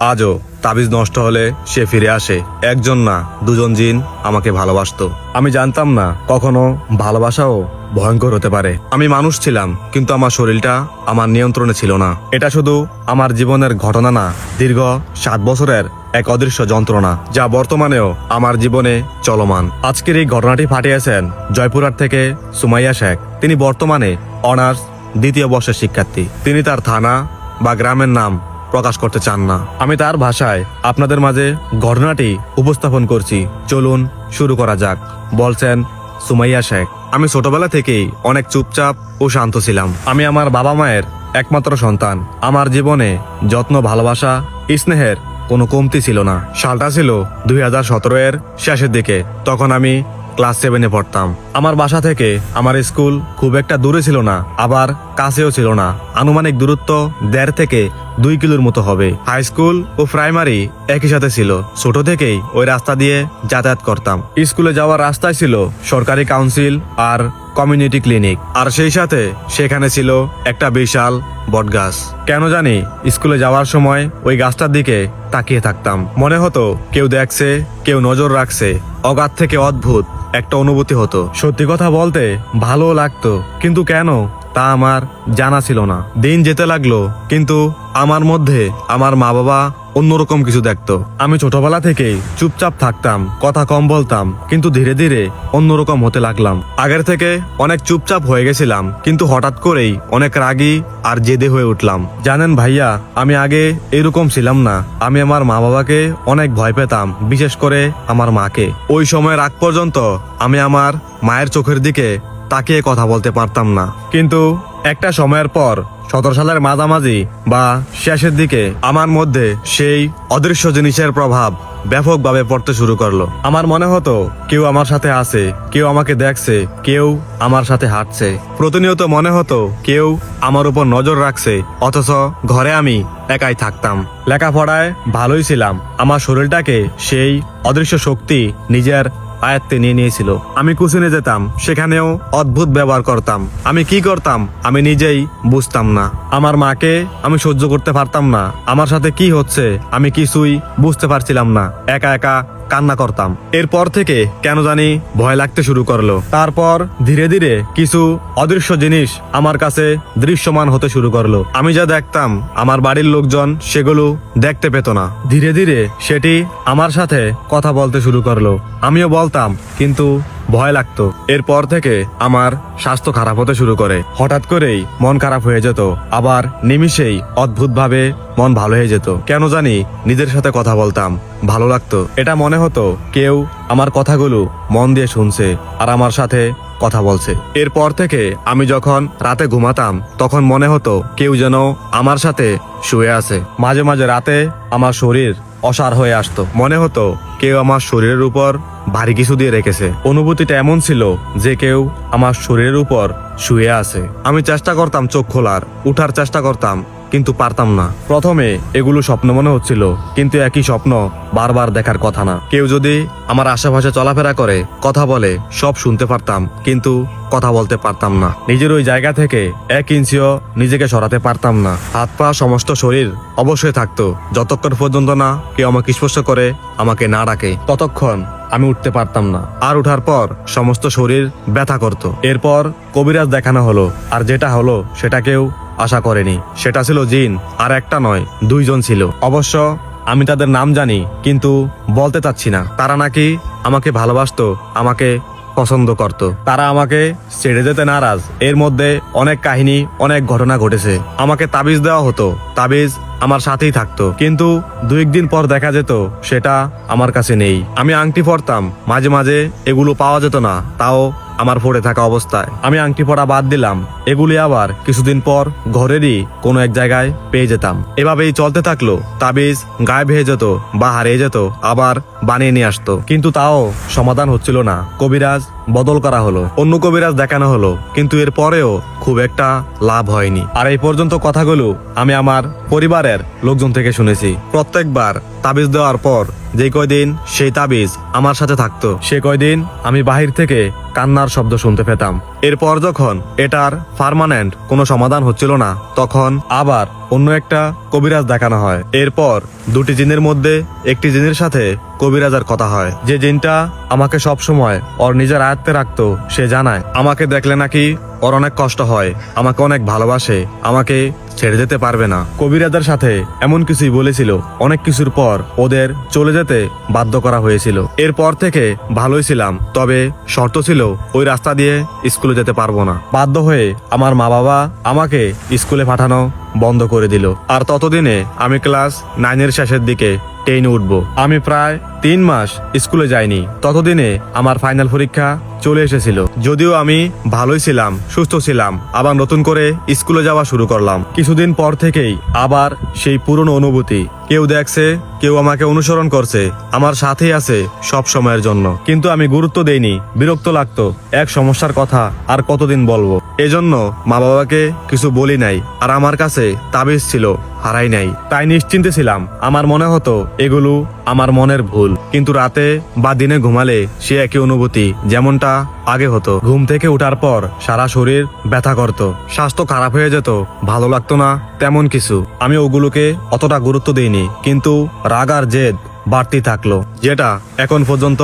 আজও তাবিজ নষ্ট হলে সে ফিরে আসে। একজন না, দুজন জিন আমাকে ভালোবাসতো। আমি জানতাম না কখনো ভালোবাসাও ভয়ঙ্কর হতে পারে। আমি মানুষ ছিলাম, কিন্তু আমার শরীরটা আমার নিয়ন্ত্রণে ছিল না। এটা শুধু আমার জীবনের ঘটনা না, দীর্ঘ সাত বছরের এক অদৃশ্য যন্ত্রণা, যা বর্তমানেও আমার জীবনে চলমান। আজকের এই ঘটনাটি ফাটিয়েছেন জয়পুরহাট থেকে সুমাইয়া শেখ। তিনি বর্তমানে অনার্স দ্বিতীয় বর্ষের শিক্ষার্থী। তিনি তার থানা বা গ্রামের নাম প্রকাশ করতে চান না। আমি তার ভাষায় আপনাদের মাঝে ঘটনাটি উপস্থাপন করছি। চলুন শুরু করা যাক। বলছেন সুমাইয়া শেখ। আমি ছোটবেলা থেকেই অনেক চুপচাপ ও শান্ত ছিলাম। আমি আমার বাবা মায়ের একমাত্র সন্তান। আমার জীবনে যত্ন, ভালোবাসা, স্নেহের কোনো কমতি ছিল না। সালটা ছিল দুই হাজার সতেরো এর শেষের দিকে। তখন আমি ক্লাস সেভেনে পড়তাম। আমার বাসা থেকে আমার স্কুল খুব একটা দূরে ছিল না, আবার কাছেও ছিল না। আনুমানিক দূরত্ব দেড় থেকে দুই কিলোর মতো হবে। হাই স্কুল ও প্রাইমারি একই সাথে ছিল। ছোট থেকেই ওই রাস্তা দিয়ে যাতায়াত করতাম। স্কুলে যাওয়ার রাস্তায় ছিল সরকারি কাউন্সিল আর কমিউনিটি ক্লিনিক আর সেই সাথে সেখানে ছিল একটা বিশাল বটগাছ। কেন জানি স্কুলে যাওয়ার সময় ওই গাছটার দিকে তাকিয়ে থাকতাম। মনে হতো কেউ দেখছে, কেউ নজর রাখছে। অগাধ থেকে অদ্ভুত। একটা অনুভূতি হতো। সত্যি কথা বলতে, ভালো লাগতো। কিন্তু কেন? তা আমার জানা ছিল না। দিন যেতে লাগল, কিন্তু আমার মধ্যে আমার মা বাবা অন্যরকম কিছু দেখতো। আমি ছোটবেলা থেকেই চুপচাপ থাকতাম, কথা কম বলতাম, কিন্তু ধীরে ধীরে অন্যরকম হতে লাগলাম। আগের থেকে অনেক চুপচাপ হয়ে গেছিলাম, কিন্তু হঠাৎ করেই অনেক রাগী আর জেদে হয়ে উঠলাম। জানেন ভাইয়া, আমি আগে এরকম ছিলাম না। আমি আমার মা বাবাকে অনেক ভয় পেতাম, বিশেষ করে আমার মাকে। ওই সময়ের আগ পর্যন্ত আমি আমার মায়ের চোখের দিকে তাকিয়ে কথা বলতে পারতাম না। কিন্তু একটা সময়ের পর সতেরো সালের মাঝামাঝি বা শেষের দিকে আমার মধ্যে সেই অদৃশ্য জিনিসের প্রভাব ব্যাপকভাবে পড়তে শুরু করল। আমার মনে হতো, কেউ আমার সাথে আছে, কেউ আমাকে দেখছে, কেউ আমার সাথে হাঁটছে। প্রতিনিয়ত মনে হতো, কেউ আমার উপর নজর রাখছে, অথচ ঘরে আমি একাই থাকতাম। লেখাপড়ায় ভালোই ছিলাম। আমার শরীরটাকে সেই অদৃশ্য শক্তি নিজের আয়ত্তে নিয়ে নিয়েছিল। আমি কুসিনে যেতাম, সেখানেও অদ্ভুত ব্যবহার করতাম। আমি কি করতাম, আমি নিজেই বুঝতাম না। আমার মাকে আমি সহ্য করতে পারতাম না। আমার সাথে কি হচ্ছে, আমি কিছুই বুঝতে পারছিলাম না। একা একা কান্না করতাম। এরপর থেকে কেন জানি ভয় লাগতে শুরু করল। তারপর ধীরে ধীরে কিছু অদৃশ্য জিনিস আমার কাছে দৃশ্যমান হতে শুরু করল। আমি যা দেখতাম, আমার বাড়ির লোকজন সেগুলো দেখতে পেত না। ধীরে ধীরে সেটি আমার সাথে কথা বলতে শুরু করল। আমিও বলতাম, কিন্তু ভয় লাগতো। এরপর থেকে আমার স্বাস্থ্য খারাপ হতে শুরু করে। হঠাৎ করেই মন খারাপ হয়ে যেত। আবার নিমিষেই অদ্ভুতভাবে মন ভালো হয়ে যেত। কেন জানি নিজের সাথে কথা বলতাম। ভালো লাগতো। এটা মনে হতো কেউ আমার কথাগুলো মন দিয়ে শুনছে আর আমার সাথে কথা বলছে। এরপর থেকে আমি যখন রাতে ঘুমাতাম, তখন মনে হতো কেউ যেন আমার সাথে শুয়ে আছে। মাঝে মাঝে রাতে আমার শরীর অসার হয়ে আসতো। মনে হতো কেউ আমার শরীরের উপর ভারী কিছু দিয়ে রেখেছে। অনুভূতিটা এমন ছিল যে কেউ আমার শরীরের উপর শুয়ে আছে। আমি চেষ্টা করতাম চোখ খোলার, উঠার চেষ্টা করতাম কিন্তু পারতাম না। প্রথমে এগুলো স্বপ্ন মনে হচ্ছিল, কিন্তু একই স্বপ্ন বারবার দেখার কথা না। কেউ যদি আমার আশেপাশে চলাফেরা করে, কথা বলে, সব শুনতে পারতাম, কিন্তু কথা বলতে পারতাম না। নিজের ওই জায়গা থেকে এক ইঞ্চিও নিজেকে সরাতে পারতাম না। হাত পা, সমস্ত শরীর অবশ্যই থাকতো। যতক্ষণ পর্যন্ত না কেউ আমাকে স্পর্শ করে, আমাকে না ডাকে, ততক্ষণ আমি উঠতে পারতাম না। আর উঠার পর সমস্ত শরীর ব্যথা করত। এরপর কবিরাজ দেখানো হলো, আর যেটা হলো সেটা কেউ আশা করেনি। সেটা ছিল জিন, আর একটা নয়, দুইজন ছিল। অবশ্য আমি তাদের নাম জানি, কিন্তু বলতে চাচ্ছি না। তারা নাকি আমাকে ভালোবাসত, আমাকে পছন্দ করত। তারা আমাকে ছেড়ে যেতে নারাজ। এর মধ্যে অনেক কাহিনী, অনেক ঘটনা ঘটেছে। আমাকে তাবিজ দেওয়া হতো। তাবিজ আমার সাথেই থাকতো। কিন্তু দু একদিন পর দেখা যেত, সেটা আমার কাছে নেই। আমি আংটি পরতাম। মাঝে মাঝে এগুলো পাওয়া যেত না। তাও আমার পড়ে থাকা অবস্থায়। আমি আংটি পরা বাদ দিলাম। এগুলি আবার কিছুদিন পর ঘরেরই কোনো এক জায়গায় পেয়ে যেতাম। এভাবেই চলতে থাকল। তাবিজ গায়ে হয়ে যেত, বা হারিয়ে যেত। আবার বানিয়ে নিয়ে আসতো। কিন্তু তাও সমাধান হচ্ছিল না। কবিরাজ বদল করা হলো। অন্য কবিরাজ দেখানো হলো। কিন্তু এর পরেও খুব একটা লাভ হয়নি। আর এই পর্যন্ত কথাগুলো আমি আমার পরিবারের লোকজন থেকে শুনেছি। প্রত্যেকবার তাবিজ দেওয়ার পর যে কয়দিন সেই তাবিজ আমার সাথে থাকতো। সে কয়দিন আমি বাহির থেকে কান্নার শব্দ শুনতে পেতাম। এরপর যখন এটার পারমানেন্ট কোনো সমাধান হচ্ছিল না, তখন আবার অন্য একটা কবিরাজ দেখানো হয়। এরপর দুটি জিনের মধ্যে একটি জিনের সাথে কবিরাজার কথা হয়। যে জিনটা আমাকে সব সময় ওর নিজের আয়ত্তে রাখতো, সে জানায়, আমাকে দেখলে নাকি ওর অনেক কষ্ট হয়, আমাকে অনেক ভালোবাসে, আমাকে ছেড়ে যেতে পারবে না। কবিরাজার সাথে এমন কিছুই বলেছিল। অনেক কিছুর পর ওদের চলে যেতে বাধ্য করা হয়েছিল। এরপর থেকে ভালোই ছিলাম, তবে শর্ত ছিল ওই রাস্তা দিয়ে স্কুলে যেতে পারব না। বাধ্য হয়ে আমার মা বাবা আমাকে স্কুলে পাঠানো বন্ধ করে দিল। আর ততদিনে আমি ক্লাস নাইনের শেষের দিকে টেনে উঠবো। আমি প্রায় তিন মাস স্কুলে যাইনি। ততদিনে আমার ফাইনাল পরীক্ষা চলে এসেছিল। যদিও আমি ভালোই ছিলাম, সুস্থ ছিলাম, আবার নতুন করে স্কুলে যাওয়া শুরু করলাম। কিছুদিন পর থেকেই আবার সেই পুরনো অনুভূতি। কেউ দেখছে, কেউ আমাকে অনুসরণ করছে, আমার সাথেই আছে সব সময়ের জন্য। কিন্তু আমি গুরুত্ব দেইনি, বিরক্ত লাগতো, এক সমস্যার কথা আর কতদিন বলব। এজন্য মা বাবাকে কিছু বলি নাই, আর আমার কাছে তাবিজ ছিল, হারাই নাই। তাই নিশ্চিন্তে ছিলাম, আমার মনে হতো এগুলো আমার মনের ভুল। কিন্তু রাতে বা দিনে ঘুমালে সে একই অনুভূতি, যেমনটা আগে হতো। ঘুম থেকে ওঠার পর সারা শরীর ব্যথা করত। স্বাস্থ্য খারাপ হয়ে যেত, ভালো লাগতো না তেমন কিছু। আমি ওগুলোকে অতটা গুরুত্ব দিইনি, কিন্তু রাগ আর জেদ বাড়তি থাকল, যেটা এখন পর্যন্ত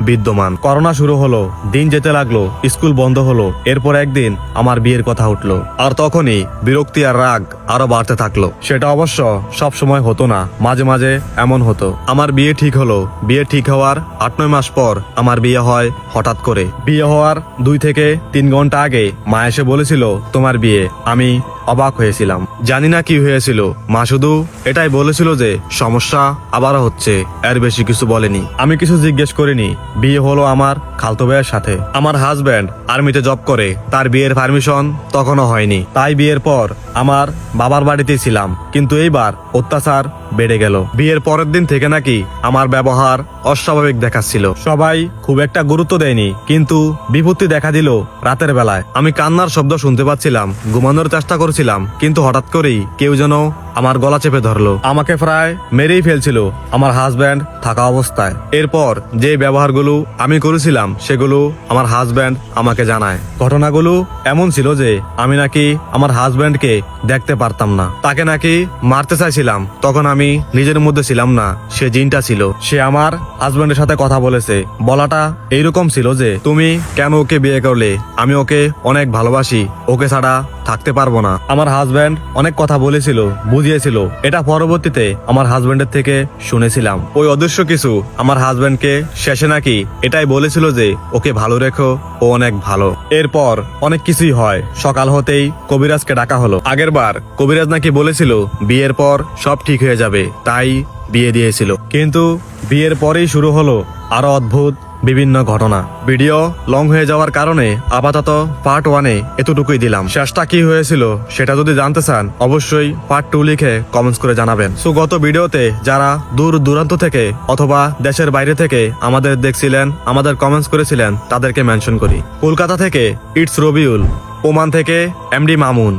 বিদ্যমান। করোনা শুরু হলো, দিন যেতে লাগল, স্কুল বন্ধ হলো, এরপর একদিন আমার বিয়ের কথা উঠল। আর তখনই বিরক্তি আর রাগ আরও বাড়তে থাকল। সেটা অবশ্য সব সময় হতো না, মাঝে মাঝে এমন হতো। আমার বিয়ে ঠিক হলো, বিয়ে ঠিক হওয়ার আট নয় মাস পর আমার বিয়ে হয় হঠাৎ করে। বিয়ে হওয়ার দুই থেকে তিন ঘণ্টা আগে মা এসে বলেছিল, তোমার বিয়ে, আমি অবাক হয়েছিলাম। জানি না কি হয়েছিল। মা শুধু এটাই বলেছিল যে সমস্যা আবারও হচ্ছে। এর বেশি কিছু বলেনি। আমি কিছু জিজ্ঞেস করিনি। বিয়ে হলো আমার খালতো ভাইয়ের সাথে। আমার হাজব্যান্ড আর্মিতে জব করে। তার বিয়ের পারমিশন তখনও হয়নি। তাই বিয়ের পর আমার বাবার বাড়িতেই ছিলাম। কিন্তু এইবার অত্যাচার বেড়ে গেল। বিয়ের পরের দিন থেকে নাকি আমার ব্যবহার অস্বাভাবিক দেখাচ্ছিল। সবাই খুব একটা গুরুত্ব দেয়নি, কিন্তু বিপত্তি দেখা দিল রাতের বেলায়। আমি কান্নার শব্দ শুনতে পাচ্ছিলাম, ঘুমানোর চেষ্টা করছিলাম, কিন্তু হঠাৎ করেই কেউ যেন আমার গলা চেপে ধরলো। আমাকে প্রায় মেরেই ফেলছিল আমার হাজব্যান্ড থাকা অবস্থায়। এরপর যে ব্যবহারগুলো আমি করেছিলাম, সেগুলো আমার হাজব্যান্ড আমাকে জানায়। ঘটনাগুলো এমন ছিল যে আমি নাকি আমার হাজব্যান্ডকে দেখতে পারতাম না। তাকে নাকি মারতে চাইছিলাম, তখন আমি নিজের মধ্যে ছিলাম না, সে জিনটা ছিল। সে আমার হাজব্যান্ডের সাথে কথা বলেছে। বলাটা এইরকম ছিল যে, তুমি কেন ওকে বিয়ে করলে? আমি ওকে অনেক ভালোবাসি। ওকে ছাড়া থাকতে পারব না। আমার হাজব্যান্ড অনেক কথা বলেছিল, বুঝিয়েছিল। এটা পরবর্তীতে আমার হাজব্যান্ডের থেকে শুনেছিলাম। ওই অদৃশ্য কিছু আমার হাজব্যান্ডকে শেষে নাকি এটাই বলেছিল যে, ওকে ভালো রেখো, ও অনেক ভালো। এরপর অনেক কিছুই হয়। সকাল হতেই কবিরাজকে ডাকা হলো। আগের বার কবিরাজ নাকি বলেছিল, বিয়ের পর সব ঠিক হয়ে যাবে। তাই বিয়ে দিয়েছিল। কিন্তু বিয়ের পরেই শুরু হলো আরও অদ্ভুত বিভিন্ন ঘটনা। ভিডিও লং হয়ে যাওয়ার কারণে আপাতত পার্ট ওয়ানে এতটুকুই দিলাম। শেষটা কি হয়েছিল সেটা যদি জানতে চান, অবশ্যই পার্ট টু লিখে কমেন্টস করে জানাবেন। সো গত ভিডিওতে যারা দূর দূরান্ত থেকে অথবা দেশের বাইরে থেকে আমাদের দেখছিলেন, আমাদের কমেন্টস করেছিলেন, তাদেরকে মেনশন করি। কলকাতা থেকে ইটস রবিউল ওমান থেকে এমডি মামুন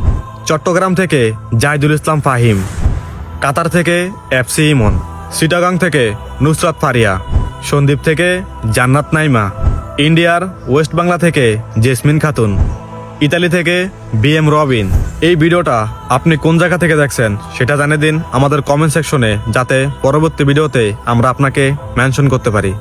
চট্টগ্রাম থেকে জাহিদুল ইসলাম ফাহিম কাতার থেকে এফসি ইমন সিটাগাং থেকে নুসরাত ফারিয়া সন্দীপ থেকে জান্নাত নাইমা, ইন্ডিয়ার ওয়েস্ট বাংলা থেকে জেসমিন খাতুন, ইতালি থেকে বি এম রবিন। এই ভিডিওটা আপনি কোন জায়গা থেকে দেখছেন সেটা জানিয়ে দিন আমাদের কমেন্ট সেকশনে, যাতে পরবর্তী ভিডিওতে আমরা আপনাকে মেনশন করতে পারি।